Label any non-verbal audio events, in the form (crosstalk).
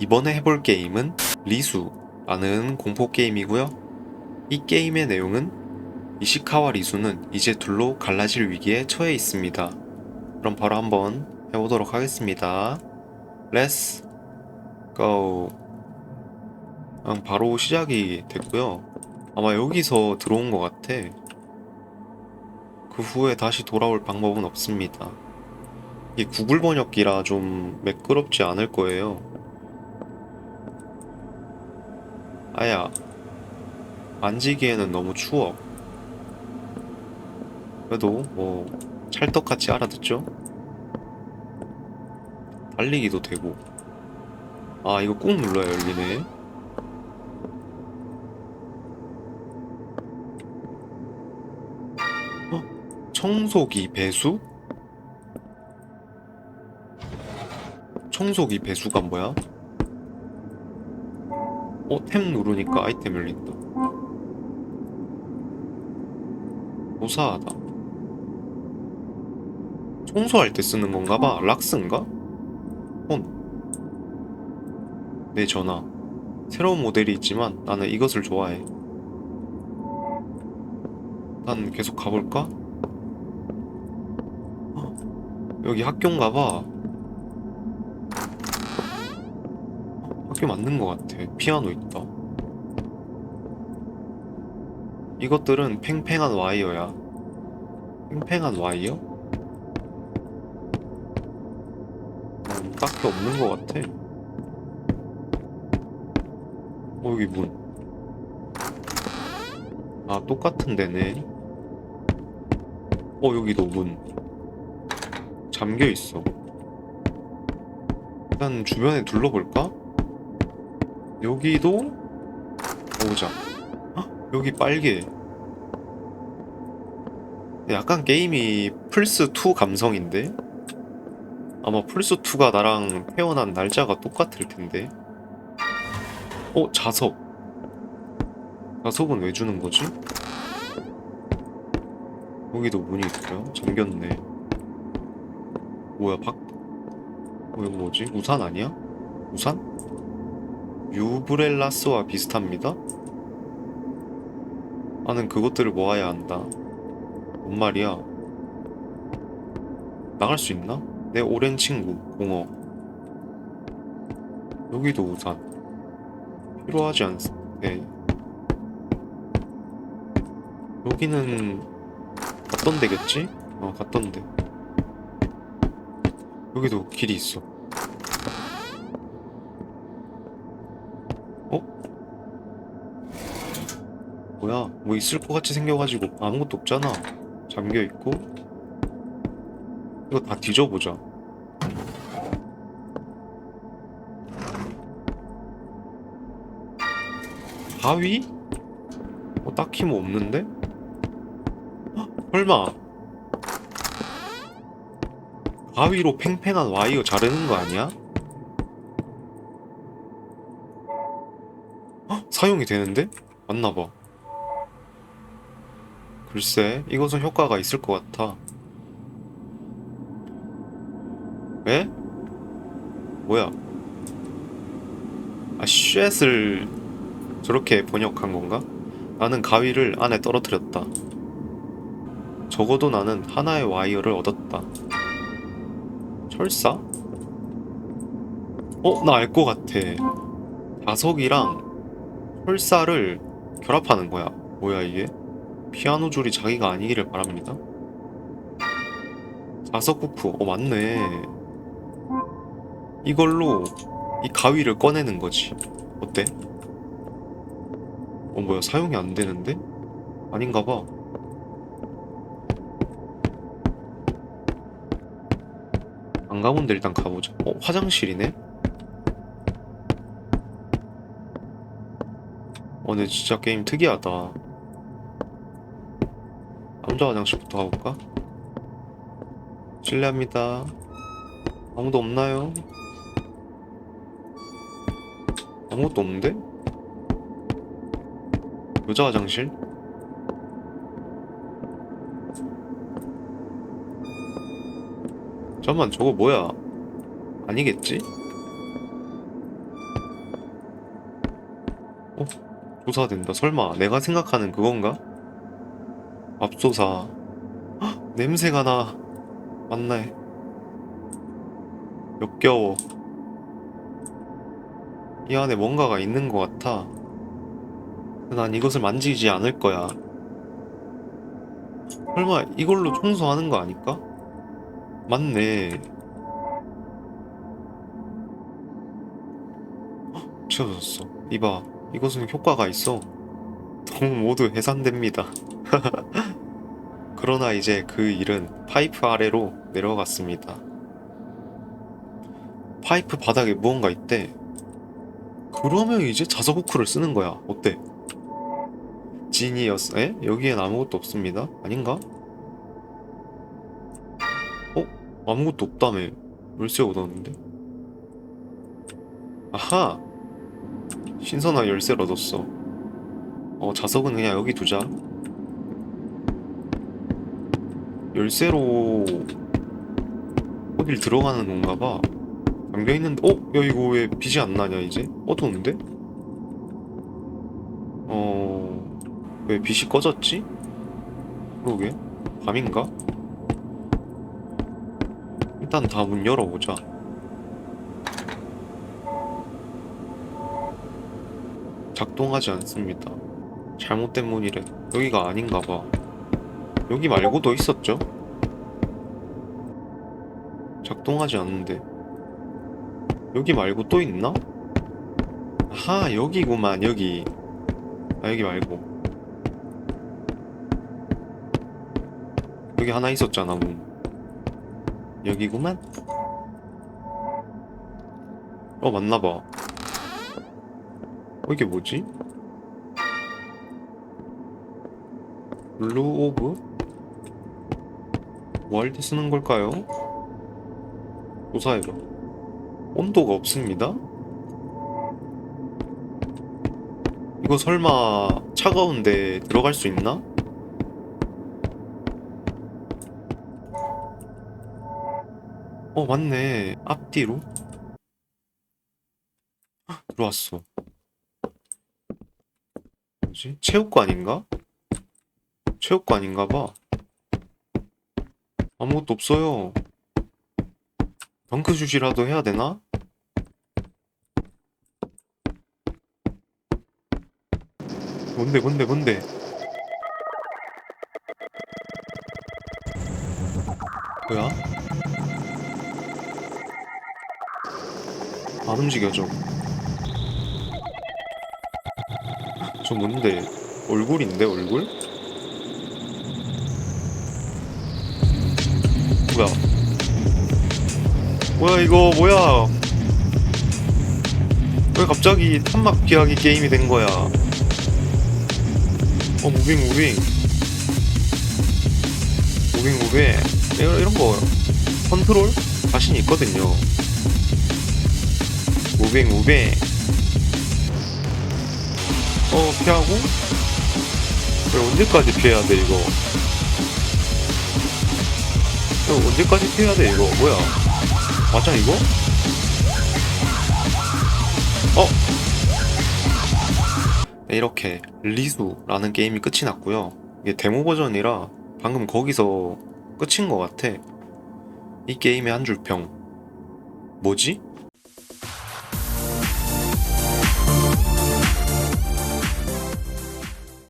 이번에 해볼 게임은 리수라는 공포 게임이고요. 이 게임의 내용은 이시카와 리수는 이제 둘로 갈라질 위기에 처해 있습니다. 그럼 바로 한번 해보도록 하겠습니다. 고. 그냥 바로 시작이 됐고요. 아마 여기서 들어온 것 같아. 그 후에 다시 돌아올 방법은 없습니다. 이 구글 번역기라 좀 매끄럽지 않을 거예요. 아야, 만지기에는 너무 추워. 그래도 뭐 찰떡같이 알아듣죠? 달리기도 되고. 아, 이거 꾹 눌러야 열리네. 어? 청소기 배수? 청소기 배수가 뭐야? 어, 탭 누르니까 아이템 열린다. 무사하다. 청소할 때 쓰는 건가 봐. 락스인가? 폰. 내 전화. 새로운 모델이 있지만 나는 이것을 좋아해. 난 계속 가볼까? 어, 여기 학교인가 봐. 학교 맞는 것 같아. 피아노 있다. 이것들은 팽팽한 와이어야. 팽팽한 와이어? 음, 딱히 없는 것 같아. 어, 여기 문. 아, 똑같은 데네. 어, 여기도 문. 잠겨 있어. 일단 주변에 둘러볼까? 여기도 보자. 헉, 여기 빨개. 약간 게임이 플스2 감성인데? 아마 플스2가 나랑 태어난 날짜가 똑같을 텐데. 어, 자석. 자석은 왜 주는 거지? 여기도 문이 있어요. 잠겼네. 뭐야, 박, 어, 이거 뭐지? 우산 아니야? 우산? 유브렐라스와 비슷합니다. 나는 그것들을 모아야 한다. 뭔 말이야? 나갈 수 있나? 내 오랜 친구, 공어. 여기도 우산. 필요하지 않, 네. 여기는 갔던 데겠지? 어, 갔던 데. 여기도 길이 있어. 어? 뭐야? 뭐 있을 것 같이 생겨가지고 아무것도 없잖아. 잠겨 있고. 이거 다 뒤져보자. 바위? 뭐 딱히 뭐 없는데? 헉, 설마 바위로 팽팽한 와이어 자르는 거 아니야? 헉, 사용이 되는데? 맞나봐. 글쎄, 이것은 효과가 있을 것 같아. 에? 뭐야? 아, 쉣을 저렇게 번역한 건가? 나는 가위를 안에 떨어뜨렸다. 적어도 나는 하나의 와이어를 얻었다. 철사? 어, 나 알 것 같아. 자석이랑 철사를 결합하는 거야. 뭐야 이게? 피아노 줄이 자기가 아니기를 바랍니다. 자석 부프. 어, 맞네. 이걸로 이 가위를 꺼내는 거지. 어때? 어, 뭐야, 사용이 안 되는데? 아닌가 봐. 안 가본데 일단 가보자. 어, 화장실이네? 어, 근데 진짜 게임 특이하다. 남자 화장실부터 가볼까? 실례합니다. 아무도 없나요? 아무것도 없는데? 여자 화장실? 잠깐만 저거 뭐야? 아니겠지? 어? 조사된다. 설마 내가 생각하는 그건가? 맙소사. 헉, 냄새가 나. 맞네. 역겨워. 이 안에 뭔가가 있는 것 같아. 난 이것을 만지지 않을 거야. 설마 이걸로 청소하는 거 아닐까? 맞네. 헉, 치워졌어. 이봐, 이것은 효과가 있어. 너무 모두 해산됩니다. (laughs) 그러나 이제 그 일은 파이프 아래로 내려갔습니다. 파이프 바닥에 무언가 있대. 그러면 이제 자석호크를 쓰는 거야. 어때? 지니어스. 에? 여기엔 아무것도 없습니다. 아닌가? 어? 아무것도 없다며. 열쇠 얻었는데? 아하! 신선한 열쇠를 얻었어. 어, 자석은 그냥 여기 두자. 열쇠로 어딜 들어가는 건가 봐. 잠겨 있는데, 어? 야, 이거 왜 빛이 안 나냐, 이제? 어두운데? 어, 왜 빛이 꺼졌지? 그러게. 밤인가? 일단 다 문 열어보자. 작동하지 않습니다. 잘못된 문이래. 여기가 아닌가 봐. 여기 말고도 있었죠? 작동하지 않는데. 여기 말고 또 있나? 아하, 여기구만, 여기. 아, 여기 말고. 여기 하나 있었잖아, 문. 여기구만? 어, 맞나봐. 어, 이게 뭐지? 블루 오브? 뭐 할 때 쓰는 걸까요? 조사해봐. 온도가 없습니다? 이거 설마 차가운데 들어갈 수 있나? 어, 맞네. 앞뒤로? 헉, 들어왔어. 뭐지? 체육관인가? 체육관인가 봐. 아무것도 없어요. 덩크슛이라도 해야 되나? 뭔데 뭔데 뭔데 뭐야? 안 움직여져 저 뭔데 얼굴인데 얼굴? 뭐야? 뭐야 이거 뭐야? 왜 갑자기 탄막 피하기 게임이 된 거야? 어 무빙 무빙. 무빙 무빙. 이런, 이런 거 컨트롤 자신 있거든요. 무빙 무빙. 어 피하고? 왜 언제까지 피해야 돼 이거 이거 언제까지 피해야 돼 이거 뭐야 맞아 이거? 어? 네, 이렇게 리수라는 게임이 끝이 났고요. 이게 데모 버전이라 방금 거기서 끝인 것 같아. 이 게임의 한 줄 평. 뭐지?